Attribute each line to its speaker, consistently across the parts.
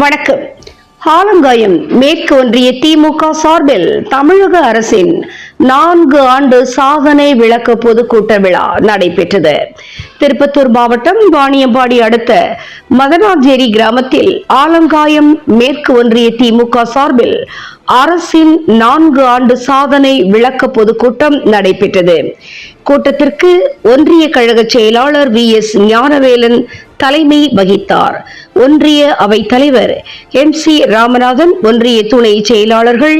Speaker 1: வணக்கம். ஆலங்காயம் மேற்கு ஒன்றிய திமுக சார்பில் தமிழக அரசின் நான்கு ஆண்டு சாதனை விளக்க பொதுக்கூட்ட விழா நடைபெற்றது. திருப்பத்தூர் மாவட்டம் வாணியம்பாடி அடுத்த மதனாஞ்சேரி கிராமத்தில் ஆலங்காயம் மேற்கு ஒன்றிய திமுக சார்பில் அரசின் நான்கு ஆண்டு சாதனை விளக்க பொதுக்கூட்டம் நடைபெற்றது. கூட்டத்திற்கு ஒன்றிய கழக செயலாளர் வி எஸ் ஞானவேலன் தலைமை வகித்தார். ஒன்றிய அவைத் தலைவர் எம் சி ராமநாதன் ஒன்றிய துணை செயலாளர்கள்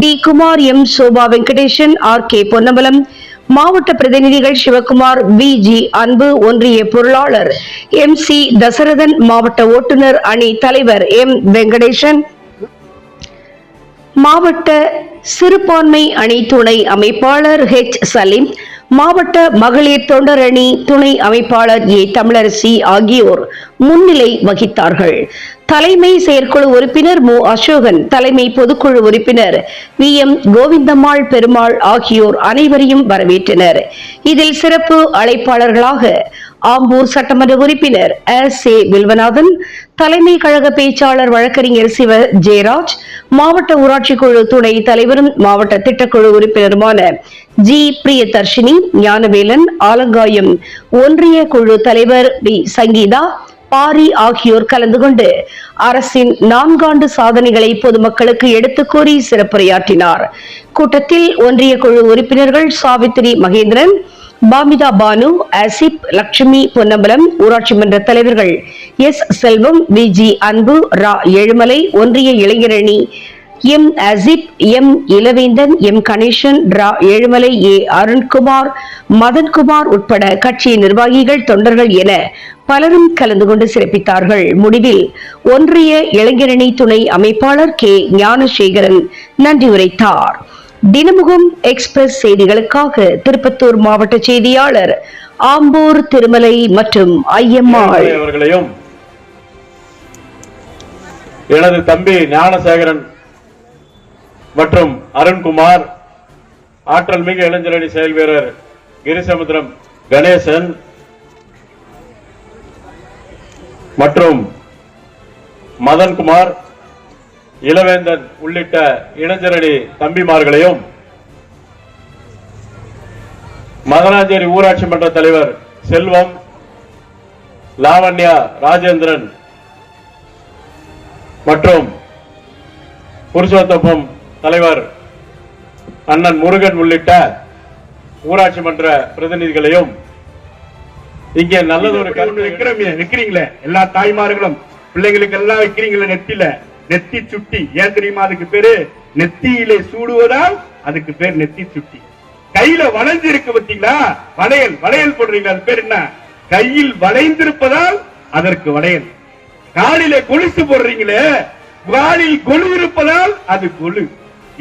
Speaker 1: D Kumar M Sobha Venkatesan R K Ponnambalam மாவட்ட பிரதிநிதிகள் சிவகுமார் வி ஜி அன்பு ஒன்றிய பொருளாளர் எம் சி தசரதன் மாவட்ட ஓட்டுநர் அணி தலைவர் எம் வெங்கடேசன் மாவட்ட சிறுபான்மை அணி துணை அமைப்பாளர் ஹெச் சலீம் மாவட்ட மகளிர் தொண்டரணி துணை அமைப்பாளர் ஏ தமிழரசி ஆகியோர் முன்னிலை வகித்தார்கள். தலைமை செயற்குழு உறுப்பினர் மு. அசோகன் தலைமை பொதுக்குழு உறுப்பினர் வி. எம். கோவிந்தம்மாள் பெருமாள் ஆகியோர் அனைவரையும் வரவேற்றனர். இதில் சிறப்பு அழைப்பாளர்களாக ஆம்பூர் சட்டமன்ற உறுப்பினர் எஸ். ஏ. வில்வநாதன் தலைமை கழக பேச்சாளர் வழக்கறிஞர் சிவ ஜெயராஜ் மாவட்ட ஊராட்சி குழு துணை தலைவரும் மாவட்ட திட்டக்குழு உறுப்பினருமான ஜி பிரியதர்ஷினி ஞானவேலன் ஆலங்காயம் ஒன்றிய குழு தலைவர் பி சங்கீதா பாரி ஆகியோர் கலந்து கொண்டு அரசின் நான்காண்டு சாதனைகளை பொதுமக்களுக்கு எடுத்து கூறி சிறப்புரையாற்றினார். கூட்டத்தில் ஒன்றிய குழு உறுப்பினர்கள் சாவித்திரி மகேந்திரன் பாமிதா பானு அசிப் லட்சுமி பொன்னம்பலம் ஊராட்சி மன்ற தலைவர்கள் எஸ் செல்வம் வி. ஜி. அன்பு ரா. ஏழுமலை ஒன்றிய இளைஞரணி M Asif M Ilavendhan M Ganesan Ra Ezhumalai A Arunkumar Madhankumar உட்பட கட்சி நிர்வாகிகள் தொண்டர்கள் என பலரும் கலந்து கொண்டு சிறப்பித்தார்கள். முடிவில் ஒன்றிய இளைஞரணி துணை அமைப்பாளர் கே ஞானசேகரன் நன்றி உரைத்தார். தினமுகம் எக்ஸ்பிரஸ் செய்திகளுக்காக திருப்பத்தூர் மாவட்ட செய்தியாளர் ஆம்பூர் திருமலை மற்றும் ஐயம்மாள்.
Speaker 2: அவர்களையும் எனது தம்பி ஞானசேகரன் மற்றும் அருண்குமார் ஆற்றல் மிகு இளைஞரணி செயல் வீரர் கிரிசமுத்திரம் கணேசன் மற்றும் மதன்குமார் இளவேந்தன் உள்ளிட்ட இளைஞரணி தம்பிமார்களையும் மதனாஞ்சேரி ஊராட்சி மன்ற தலைவர் செல்வம் லாவண்யா ராஜேந்திரன் மற்றும் புருஷோத்தப்பம் தலைவர் அண்ணன் முருகன் உள்ளிட்ட ஊராட்சி மன்ற பிரதிநிதிகளையும் இங்கே நல்லதொரு
Speaker 3: விக்கிறீங்களே? எல்லா தாய்மார்களும் பிள்ளைங்களுக்கு எல்லாம் வைக்கிறீங்களே நெத்தியில? நெத்தி சுட்டி. ஏன் தெரியுமா அதுக்கு பேரு? நெத்தியிலே சூடுவதால் அதுக்கு பேர் நெத்தி சுட்டி. கையில வளைஞ்சு இருக்கு பாத்தீங்களா வளையல் வளையல் போடுறீங்களா அது பேர் என்ன? கையில் வளைந்திருப்பதால் அதற்கு வளையல். காலிலே கொலுசு போடுறீங்களே? காலில் கொலு இருப்பதால் அது கொலு.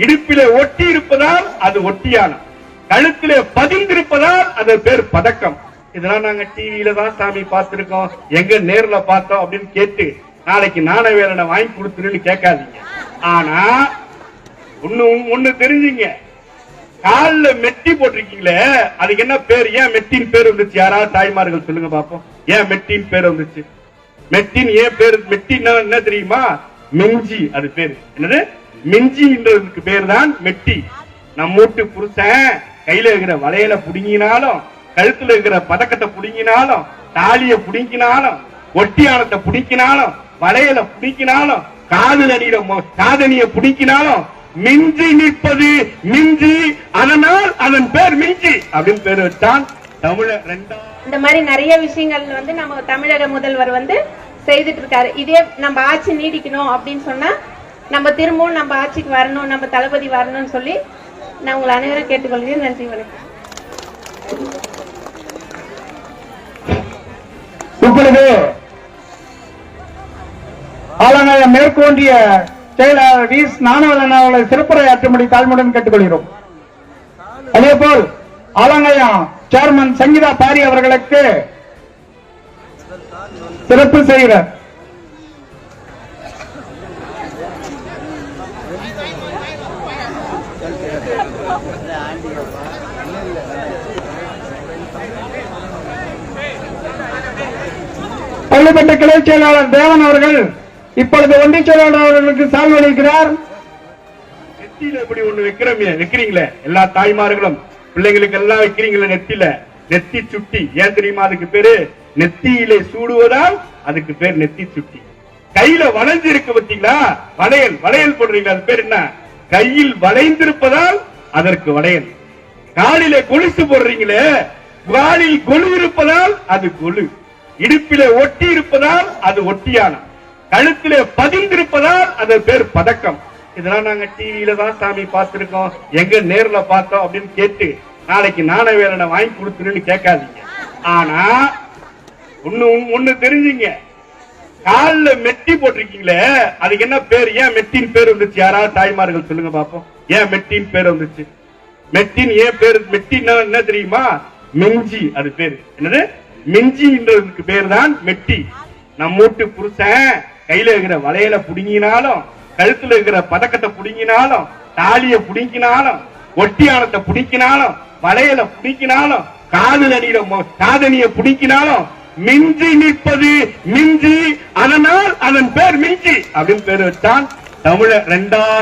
Speaker 3: இடுப்பிலே ஒட்டி இருப்பதால் அது ஒட்டியானம் கழுத்திலே பதிந்திருப்பதால் அது பேர் பதக்கம். இதெல்லாம் நாங்க டிவியில தான் சாமி பார்த்திருக்கோம். எங்க நேர்ல பார்த்தோம் அப்படின்னு கேட்டு நாளைக்கு நாணவேலனை வாங்கி கொடுத்துருன்னு கேட்காதீங்க. ஆனா ஒண்ணு ஒண்ணு தெரிஞ்சுங்க. கால்ல மெட்டி போட்டிருக்கீங்களே அதுக்கு என்ன பேர்? ஏன் மெட்டின் பேர் வந்துச்சு? யாராவது தாய்மார்கள் சொல்லுங்க பாப்போம். ஏன் மெட்டின் பேர் வந்துச்சு? மெட்டின் ஏன் பேர்? மெட்டின்னா என்ன தெரியுமா? மெஞ்சி அது பேரு. என்னது? மிஞ்சின்றதுக்கு பேர் தான் மெட்டி. நம்ம வீட்டு புருஷன் கையில இருக்கிற வளையல புடுங்கினாலும் கழுத்துல இருக்கிற பதக்கத்தை புடுங்கினாலும் தாலிய புடுங்கினாலும் ஒட்டியானத்தை புடிக்கினாலும் வளையல புடிக்கினாலும் காதலனிட காதனிய புடிக்கினாலும் மிஞ்சி நிற்பது மிஞ்சி அதனால் அதன் பேர் மிஞ்சி அப்படின்னு பேர் வச்சான் தமிழர் ரெண்டாம்
Speaker 4: இந்த மாதிரி நிறைய விஷயங்கள் வந்து நம்ம தமிழக முதல்வர் வந்து செய்துட்டு இருக்காரு. இதே நம்ம ஆட்சி நீடிக்கணும் அப்படின்னு சொன்னா நம்ம திரும்பவும் நம்ம ஆட்சிக்கு வரணும் நம்ம தளபதி வரணும்னு சொல்லி நான் உங்களை அனைவரும் கேட்டுக்கொள்கிறேன். நன்றி வணக்கம்.
Speaker 5: இப்பொழுது ஆலங்காயம் மேற்கு செயலாளர் வி. ஸ்நானவலன் அவர்களை சிறப்புரையாற்றும்படி தாழ்மையுடன் கேட்டுக்கொள்கிறோம். அதே போல் ஆலங்காயம் சேர்மன் சங்கீதா பாரி அவர்களுக்கு சிறப்பு செய்கிறார். பள்ளிப்பட்ட கிளை செயலாளர் தேவன் அவர்கள் இப்பொழுது ஒன்றிய செயலாளர் அவர்களுக்கு சால்வை அளிக்கிறார்.
Speaker 3: நெத்தியில இப்படி ஒண்ணு வைக்கிறோமே? வைக்கிறீங்களே? எல்லா தாய்மார்களும் பிள்ளைங்களுக்கு எல்லாம் வைக்கிறீங்களே நெத்தியில? நெத்தி சுட்டி. ஏன் தெரியுமா அதுக்கு பேரு? நெத்தியிலே சூடுவதால் அதுக்கு பேர் நெத்தி சுட்டி. கையில வளைஞ்சு இருக்கு பாத்தீங்களா வளையல். வளையல் போடுறீங்களா? அது பேர் என்ன? கையில் வளைந்திருப்பதால் அதற்கு வளையல். காலிலே கொலுசு போடுறீங்களே? காலில் கொலு இருப்பதால் அது கொலு. இடுப்பிலே ஒட்டி இருப்பதால் அது ஒட்டியானம். கழுத்திலே பதிந்திருப்பதால் அது பேர் பதக்கம். இதெல்லாம் நாங்க டிவியில தான் சாமி பார்த்திருக்கோம். எங்க நேர்ல பார்த்தோம் அப்படின்னு கேட்டு நாளைக்கு நானே வேலனை வாங்கி கொடுத்துருன்னு கேட்காதீங்க. ஆனா ஒண்ணு ஒண்ணு தெரிஞ்சுங்க. கால மெட்டி போட்டிருக்கீங்களே அதுக்கு என்ன பேர்? ஏன் மெட்டின் பேர் வந்துச்சு? யாராவது தாய்மார்கள் சொல்லுங்க பாப்போம். ஏன் மெட்டின் பேர் வந்துச்சு? மெட்டின் ஏன் பேர்? மெட்டின் என்ன தெரியுமா? மெஞ்சி அது பேரு. என்னது? மிஞ்சின்றதுக்கு பேர் தான் மெட்டி. நம்ம வீட்டு புருஷன் கையில இருக்கிற வளையல புடுங்கினாலும் கழுத்துல இருக்கிற பதக்கத்தை புடுங்கினாலும் தாலிய புடுங்கினாலும் ஒட்டியானத்தை புடிக்கினாலும் வளையல புடிக்கினாலும் காதல் அணியில மொ- புடிக்கினாலும் மிஞ்சி நிற்பது மிஞ்சி அதனால் அதன் பேர் மிஞ்சி அப்படின்னு பேர் வச்சான் தமிழ ரெண்டாயிரம்